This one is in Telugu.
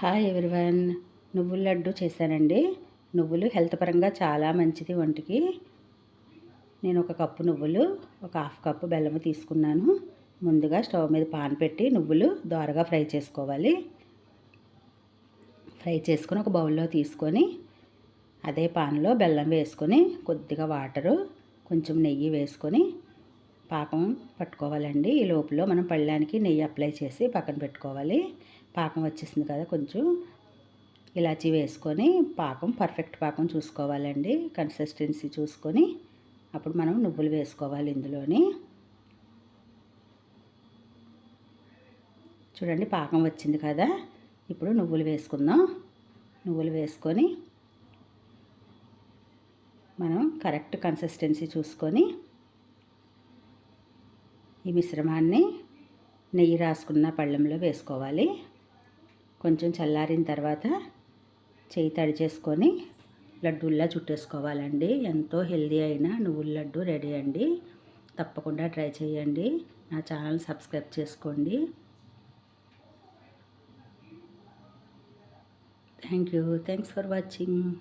Hi everyone. నువ్వుల లడ్డు చేశానండి. నువ్వులు హెల్త్ పరంగా చాలా మంచిది ఒంటికి. నేను ఒక కప్పు నువ్వులు ఒక హాఫ్ కప్పు బెల్లము తీసుకున్నాను. ముందుగా స్టవ్ మీద పాన్ పెట్టి నువ్వులు దోరగా ఫ్రై చేసుకోవాలి. ఫ్రై చేసుకొని ఒక బౌల్లో తీసుకొని అదే పాన్లో బెల్లం వేసుకొని కొద్దిగా వాటరు కొంచెం నెయ్యి వేసుకొని పాకం పట్టుకోవాలండి. ఈ లోపల మనం పళ్ళానికి నెయ్యి అప్లై చేసి పక్కన పెట్టుకోవాలి. పాకం వచ్చేసింది కదా కొంచెం. ఇలాచి వేసుకొని పాకం పర్ఫెక్ట్ పాకం చూసుకోవాలండి. కన్సిస్టెన్సీ చూసుకొని అప్పుడు మనం నువ్వులు వేసుకోవాలి ఇందులోని. చూడండి పాకం వచ్చింది కదా. ఇప్పుడు నువ్వులు వేసుకుందాం. నువ్వులు వేసుకొని మనం కరెక్ట్ కన్సిస్టెన్సీ చూసుకొని ఈ మిశ్రమాన్ని నెయ్యి రాసుకున్న పళ్ళెంలో వేసుకోవాలి. కొంచెం చల్లారిన తర్వాత చేయి తడి చేసుకొని లడ్డూల్లా చుట్టేసుకోవాలండి. ఎంతో హెల్దీ అయిన నువ్వుల లడ్డు రెడీ అండి. తప్పకుండా ట్రై చేయండి. నా ఛానల్ సబ్స్క్రైబ్ చేసుకోండి. Thank you. Thanks for watching.